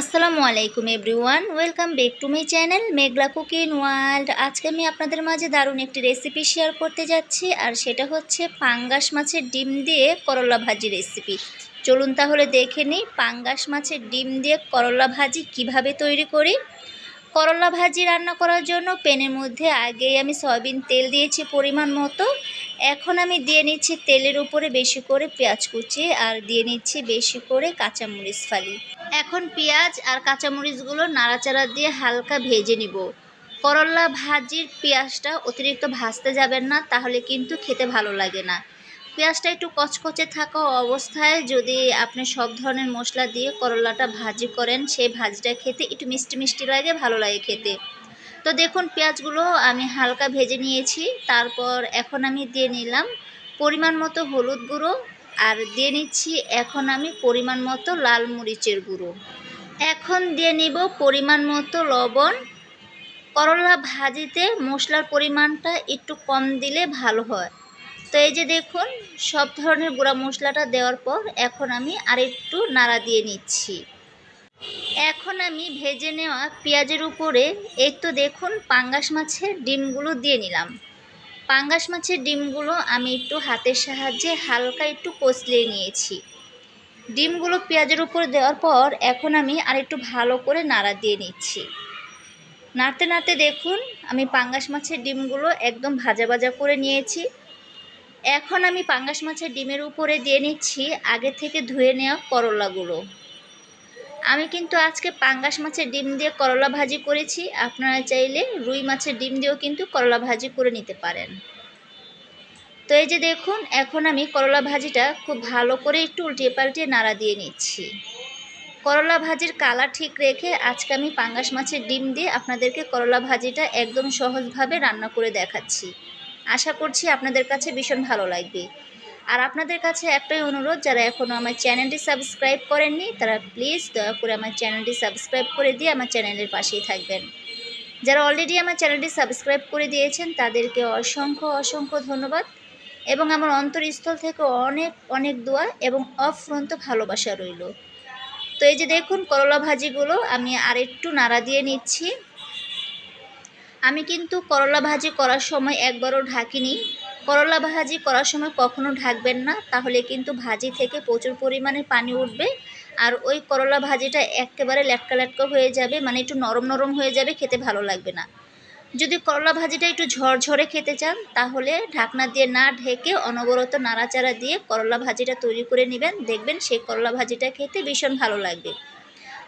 আসসালামু আলাইকুম everyone, welcome back to my channel Meghla cooking world. আজকে আমি আপনাদের মাঝে দারুণ একটি রেসিপি শেয়ার করতে যাচ্ছি, আর সেটা হচ্ছে পাঙ্গাস মাছের ডিম দিয়ে করলা ভাজি রেসিপি। চলুন তাহলে দেখে নিই পাঙ্গাস মাছের ডিম দিয়ে করলা ভাজি কীভাবে তৈরি করি। করলা ভাজি রান্না করার জন্য প্যানের মধ্যে আগেই আমি সয়াবিন তেল দিয়েছি পরিমাণ মতো। এখন আমি দিয়ে নিচ্ছি তেলের উপরে বেশি করে পেঁয়াজ কুচি আর দিয়ে নিচ্ছি বেশি করে কাঁচামরিচ ফালি। এখন পেঁয়াজ আর কাঁচামরিচগুলো নাড়াচাড়া দিয়ে হালকা ভেজে নিব। করলা ভাজির পেঁয়াজটা অতিরিক্ত ভাজতে যাবেন না, তাহলে কিন্তু খেতে ভালো লাগে না। পেঁয়াজটা একটু কচকচে থাকা অবস্থায় যদি আপনি সব ধরনের মশলা দিয়ে করলাটা ভাজি করেন, সেই ভাজিটা খেতে একটু মিষ্টি মিষ্টি লাগে, ভালো লাগে খেতে। তো দেখুন, পেঁয়াজগুলো আমি হালকা ভেজে নিয়েছি। তারপর এখন আমি দিয়ে নিলাম পরিমাণ মতো হলুদ গুঁড়ো আর দিয়ে নিচ্ছি এখন আমি পরিমাণ মতো লাল মরিচের গুঁড়ো। এখন দিয়ে নিব পরিমাণ মতো লবণ। করলা ভাজিতে মশলার পরিমাণটা একটু কম দিলে ভালো হয়। তো এই যে দেখুন, সব ধরনের গুঁড়া মশলাটা দেওয়ার পর এখন আমি আরেকটু নাড়া দিয়ে নিচ্ছি। এখন আমি ভেজে নেওয়া পেঁয়াজের উপরে, এই তো দেখুন, পাঙ্গাস মাছের ডিমগুলো দিয়ে নিলাম। পাঙ্গাস মাছের ডিমগুলো আমি একটু হাতের সাহায্যে হালকা একটু কচলিয়ে নিয়েছি। ডিমগুলো পেঁয়াজের উপর দেওয়ার পর এখন আমি আরেকটু ভালো করে নাড়া দিয়ে নিচ্ছি। নাড়তে নাড়তে দেখুন, আমি পাঙ্গাস মাছের ডিমগুলো একদম ভাজা ভাজা করে নিয়েছি। এখন আমি পাঙ্গাস মাছের ডিমের উপরে দিয়ে নিচ্ছি, আগে থেকে ধুয়ে নেওয়া করলাগুলো। আমি কিন্তু আজকে পাঙ্গাস মাছের ডিম দিয়ে করলা ভাজি করেছি, আপনারা চাইলে রুই মাছের ডিম দিয়েও কিন্তু করলা ভাজি করে নিতে পারেন। তো এই যে দেখুন, এখন আমি করলা ভাজিটা খুব ভালো করে একটু উল্টিয়ে পাল্টিয়ে নাড়া দিয়ে নিচ্ছি। করলা ভাজির কালার ঠিক রেখে আজকে আমি পাঙ্গাস মাছের ডিম দিয়ে আপনাদেরকে করলা ভাজিটা একদম সহজভাবে রান্না করে দেখাচ্ছি। আশা করছি আপনাদের কাছে ভীষণ ভালো লাগবে। আর আপনাদের কাছে একটাই অনুরোধ, যারা এখনও আমার চ্যানেলটি সাবস্ক্রাইব করেননি, তারা প্লিজ দয়া করে আমার চ্যানেলটি সাবস্ক্রাইব করে দিয়ে আমার চ্যানেলের পাশেই থাকবেন। যারা অলরেডি আমার চ্যানেলটি সাবস্ক্রাইব করে দিয়েছেন, তাদেরকে অসংখ্য অসংখ্য ধন্যবাদ। এবং আমার অন্তরস্থল থেকে অনেক অনেক দোয়া এবং অফ্রন্ত ভালোবাসা রইল। তো এই যে দেখুন, করলা ভাজিগুলো আমি আরেকটু নাড়া দিয়ে নিচ্ছি। আমি কিন্তু করলা ভাজি করার সময় একবারও ঢাকিনি। করলা ভাজি করার সময় কখনো ঢাকবেন না, তাহলে কিন্তু ভাজি থেকে প্রচুর পরিমাণে পানি উঠবে। আর ওই করলা ভাজিটা একেবারে ল্যাটকা ল্যাটকা হয়ে যাবে মানে একটু নরম নরম হয়ে যাবে, খেতে ভালো লাগবে না। যদি করলা ভাজিটা একটু ঝরঝরে খেতে চান, তাহলে ঢাকনা দিয়ে না ঢেকে অনবরত নাড়াচাড়া দিয়ে করলা ভাজিটা তৈরি করে নেবেন। দেখবেন সেই করলা ভাজিটা খেতে ভীষণ ভালো লাগবে।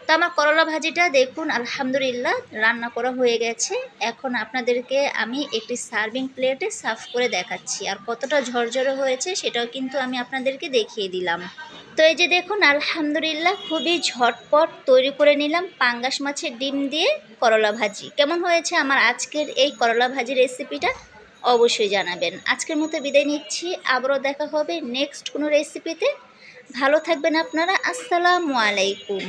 তো আমার করলা ভাজিটা দেখুন, আলহামদুলিল্লাহ রান্না করা হয়ে গেছে। এখন আপনাদেরকে আমি একটি সার্ভিং প্লেটে সার্ভ করে দেখাচ্ছি। আর কতটা ঝরঝরে হয়েছে সেটাও কিন্তু আমি আপনাদেরকে দেখিয়ে দিলাম। তো এই যে দেখুন, আলহামদুলিল্লাহ খুবই ঝটপট তৈরি করে নিলাম পাঙ্গাস মাছের ডিম দিয়ে করলা ভাজি। কেমন হয়েছে আমার আজকের এই করলা ভাজি রেসিপিটা অবশ্যই জানাবেন। আজকের মতো বিদায় নিচ্ছি, আবারও দেখা হবে নেক্সট কোনো রেসিপিতে। ভালো থাকবেন আপনারা, আসসালামু আলাইকুম।